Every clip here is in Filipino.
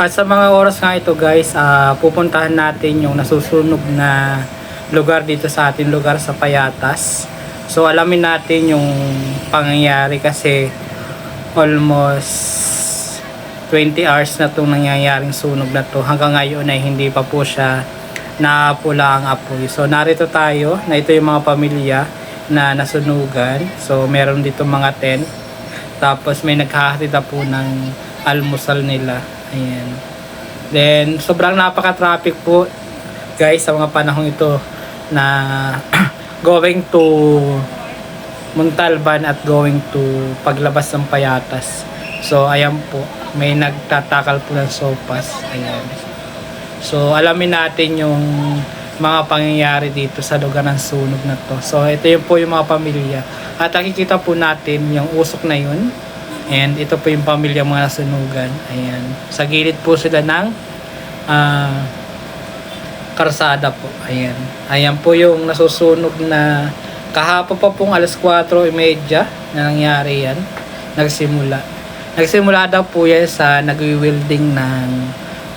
At sa mga oras nga ito guys, ah, pupuntahan natin yung nasusunog na lugar dito sa ating lugar sa Payatas. So alamin natin yung pangyayari kasi almost 20 hours na itong nangyayaring sunog na to. Hanggang ngayon ay hindi pa po siya napula ang apoy. So narito tayo na ito yung mga pamilya na nasunugan. So meron dito mga tent. Tapos may naghahatid na po ng almusal nila. Ayan. Then sobrang napaka-traffic po guys sa mga panahong ito na going to Montalban at going to paglabas ng Payatas. So ayan po, may nagtatakal po ng sopas. Ayan. So, alamin natin yung mga pangyayari dito sa lugar ng sunog na to. So, ito yung po yung mga pamilya. At nakikita po natin yung usok na yun. And ito po yung pamilya mga nasunugan. Ayan. Sa gilid po sila ng ah, karsada po. Ayan. Ayan po yung nasusunog na kahapon pa pong alas 4.30 na nangyari yan. Nagsimula. Nagsimula daw po yan sa nagwi-welding ng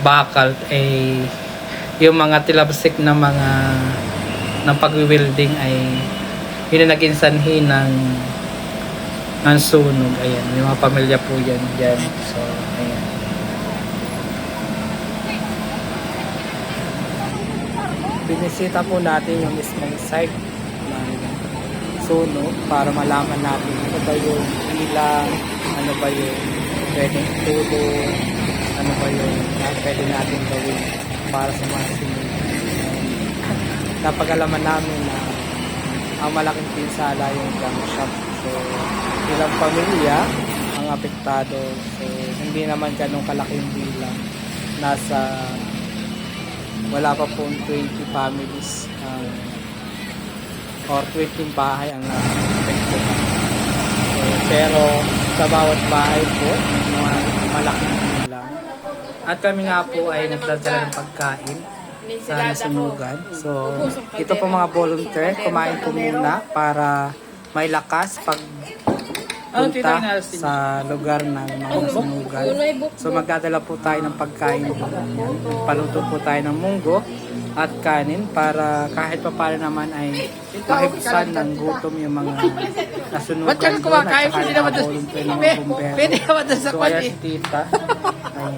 bakal ay yung mga tilapsik na mga ng pagwi-welding ay yun ang naging sanhi ng ng sunog. Ayan, yung mga pamilya po yan dyan. So, ayan. Binisita po natin yung mismong site ng sunog para malaman natin ano ba yung ilang, ano ba yung pwedeng tulong, ano ba yung na pwede natin gawin para sa mga sunog. Napagalaman namin na ang malaking pinsala yung gun shop. So, ilang pamilya ang apektado. So, hindi naman ganun kalaking bilang. Nasa wala pa pong 20 families um, or 20 bahay ang na-apektuhan. So, pero sa bawat bahay po, mga malaking bilang. At kami nga po ay nagdadala ng pagkain sa nasunugan. So, ito po mga volunteer, kumain po muna para may lakas pag punta sa lugar ng mga nasunugan. So, magdadala po tayo ng pagkain. Paluto po tayo ng munggo at kanin para kahit pa paano naman ay mahibsan ng gutom yung mga nasunugan doon at saka Pwede yung naman mga doon- volunteer ng mga Pwede- bumbero. pwede naman doon sa So, ayan si tita. Ayan.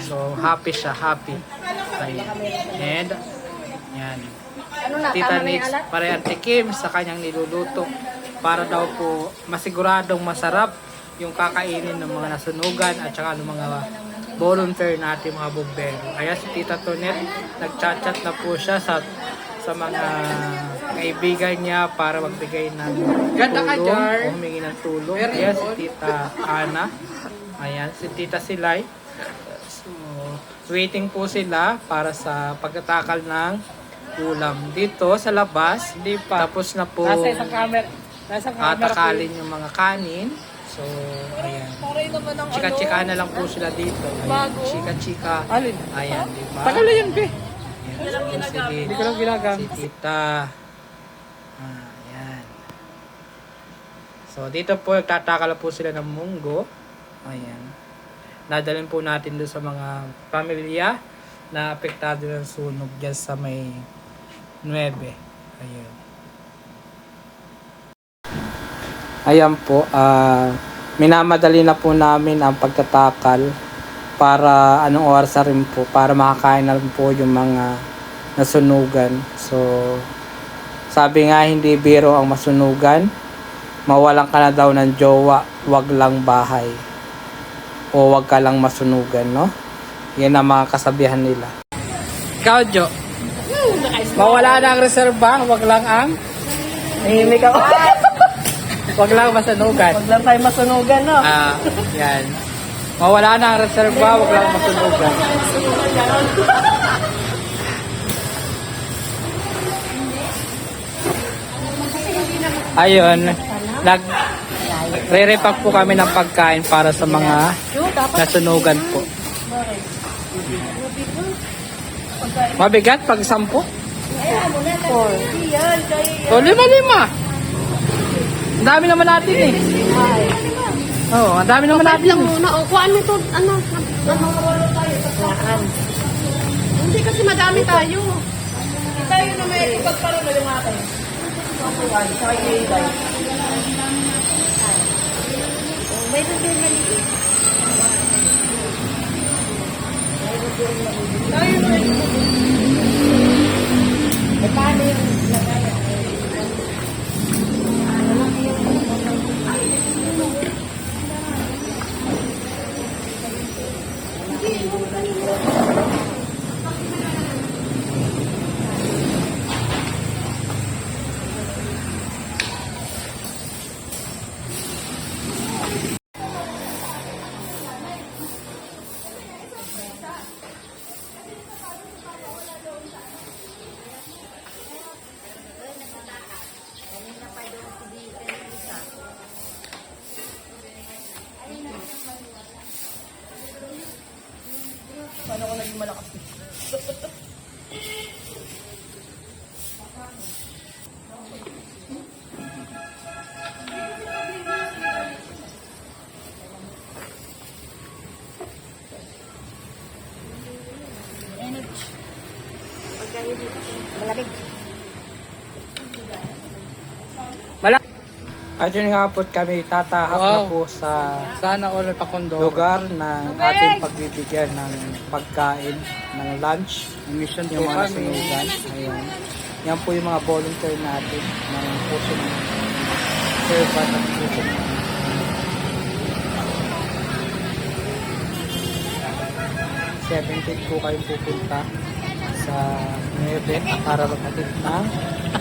So, happy siya, happy. Ayan. And, yan. Tita Nix, pare Ate Kim sa kanyang niluluto para daw po masiguradong masarap yung kakainin ng mga nasunugan at saka ng mga volunteer natin mga bumbero. Kaya si Tita Tonet, nagchat-chat na po siya sa sa mga kaibigan niya para magbigay ng Ganda tulong humingi ng tulong. Ayan si. Tita Ana. Ayan, si Tita Silay. So, waiting po sila para sa pagtatakal ng ulam. Dito sa labas, Hindi pa. tapos na po Nasa isang camera. Nasa camera po. atakalin yung mga kanin. So, ayan. Paray naman ang Chika-chika na lang po sila dito. Ayan. Bago. Chika-chika. Alin? Ayan, di ba? Tagal na yun, be. Ayan, so, sige. Hindi ko lang ginagamit. Si Tita. Ah, ayan. So, dito po, nagtatakala po sila ng munggo. Ayan. Dadalhin po natin doon sa mga pamilya na apektado ng sunog dyan sa may 9. Ayan. Ayan po, ah minamadali na po namin ang pagtatakal para anong oras na rin po, para makakain na rin po yung mga nasunugan. So, sabi nga hindi biro ang masunugan, mawalan ka na daw ng jowa, wag lang bahay. O wag ka lang masunugan, no? Yan ang mga kasabihan nila. Ikaw, Jo. Mawala na ang reserba, wag lang ang Hihimik ako. wag lang masunugan. Huwag lang tayo masunugan, no? Ah, yan. Mawala na ang reserva, wag lang masunugan. Ayun, nag re-repack po kami ng pagkain para sa mga nasunugan po. Mabigat pag sampu? O, lima-lima. Ang dami naman natin eh. Oo, ang dami naman natin. lang muna. O, kuhaan mo ito. Ano? Ano? Saan? Hindi kasi madami tayo. Tayo na may ipagparo yung akin. Kapuan, sa kay Iday. May doon maliit. Tayo na Eh, paano yung Malamig. Mala At yun nga po kami tatahak na Wow. po sa Sana all pa kondo. lugar na ating pagbibigyan ng pagkain, ng lunch, Mission yung mga nasunugan. Ayan. Yan po yung mga volunteer natin ng puso ng servant at puso ng 17 po kayong pupunta sa Nueve para maghatid ng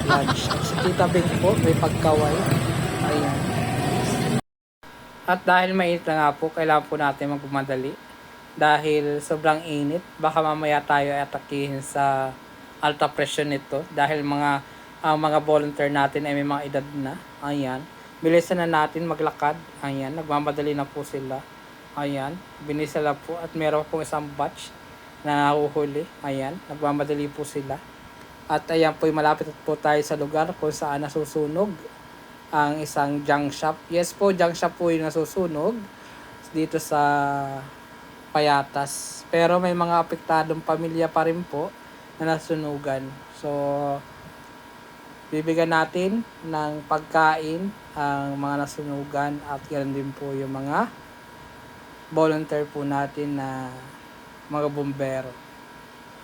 lunch. At si Tita Bing po, may pagkaway. Ayan. At dahil mainit na nga po, kailangan po natin magpumadali. Dahil sobrang init, baka mamaya tayo ay atakihin sa alta pressure nito. Dahil mga ang mga volunteer natin ay may mga edad na. Ayan. Bilisan na natin maglakad. Ayan. Nagmamadali na po sila. Ayan. Binisala po. At meron po isang batch na nahuhuli. Ayan. Nagmamadali po sila. At ayan po, malapit po tayo sa lugar kung saan nasusunog ang isang junk shop. Yes po, junk shop po yung nasusunog dito sa Payatas. Pero may mga apektadong pamilya pa rin po na nasunugan. So, bibigyan natin ng pagkain ang mga nasunugan at ganoon din po yung mga volunteer po natin na mga bumbero.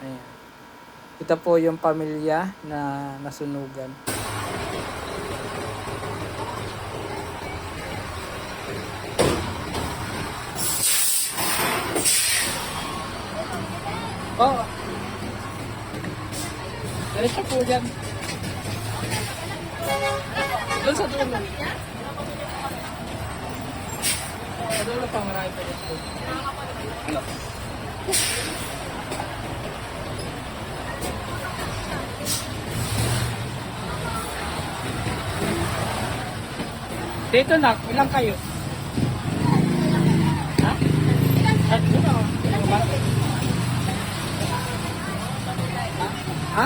Ayan. Ito po yung pamilya na nasunugan. Oo. Oh. Diretso po dyan. Doon sa dulo. Sa dulo pa marami pa dito. Ano? Dito na, ilang kayo? Ha? Tatlo? Ha?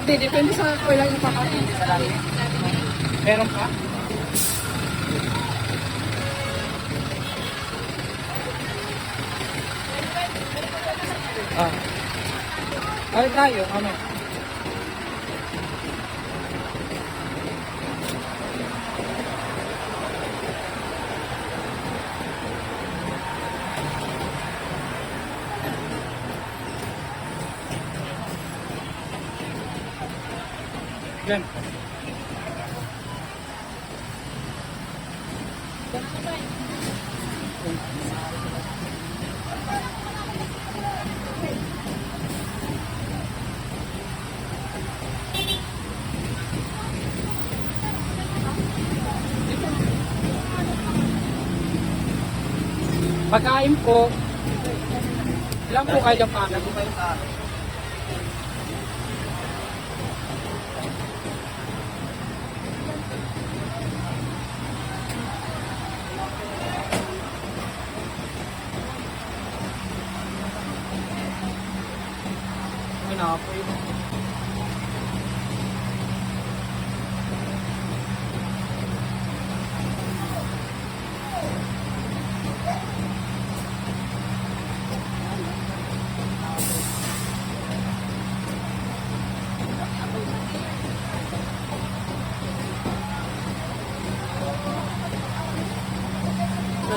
Hindi, depende sa kung ilang ipakain. Meron ka? Ah. Ay tayo, ano? Glenn. Pagkain po, ilan po kayo dyan pa? Ano po yun?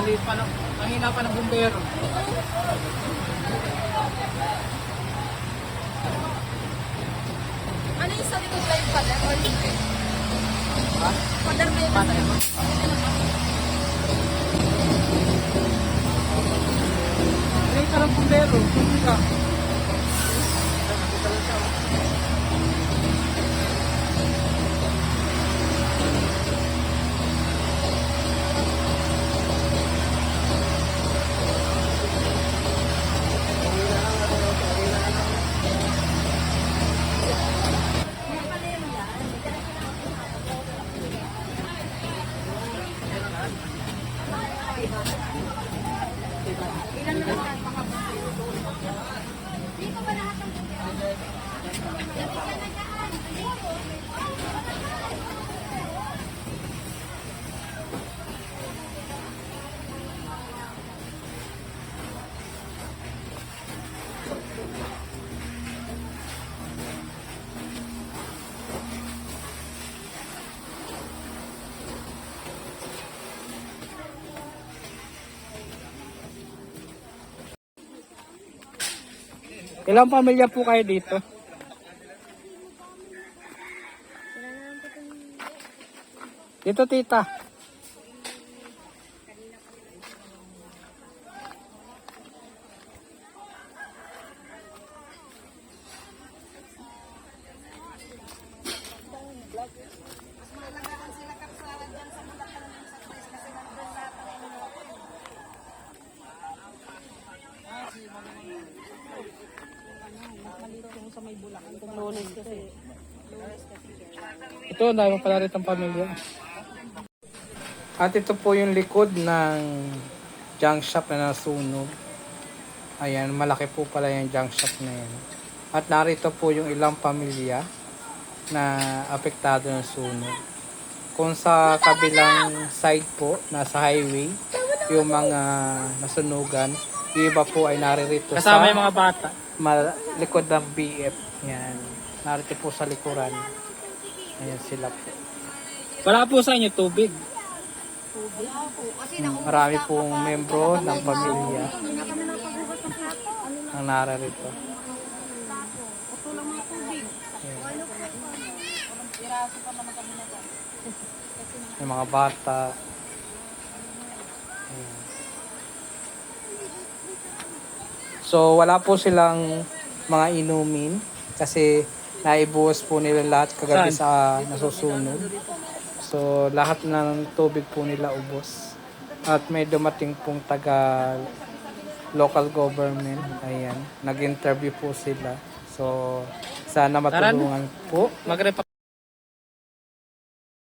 Maliit pa ng, ang hina pa ng bumbero. Ano yung sa likod ba yung pader or hindi? Pader ba yung nasa likod? Maliit pa ng bumbero. Hindi ka. Ilang pamilya po kayo dito? Dito tita. Ito, dahil pala rin ang pamilya. At ito po yung likod ng junk shop na nasunog. Ayan, malaki po pala yung junk shop na yan. At narito po yung ilang pamilya na apektado ng sunog. Kung sa kabilang side po, nasa highway, yung mga nasunugan, yung iba po ay naririto Kasama sa yung mga bata. mal- likod ng BF. Yan. Narito po sa likuran. Ayan sila po. Wala po sa inyo tubig. Hmm, Marami pong membro ng pamilya ang nararito. Ayan. Yung mga bata. Ayan. So wala po silang mga inumin kasi naibuhos po nila lahat kagabi sa nasusunog. So lahat ng tubig po nila ubos. At may dumating pong taga local government. Ayan, nag-interview po sila. So sana matulungan po Magrepa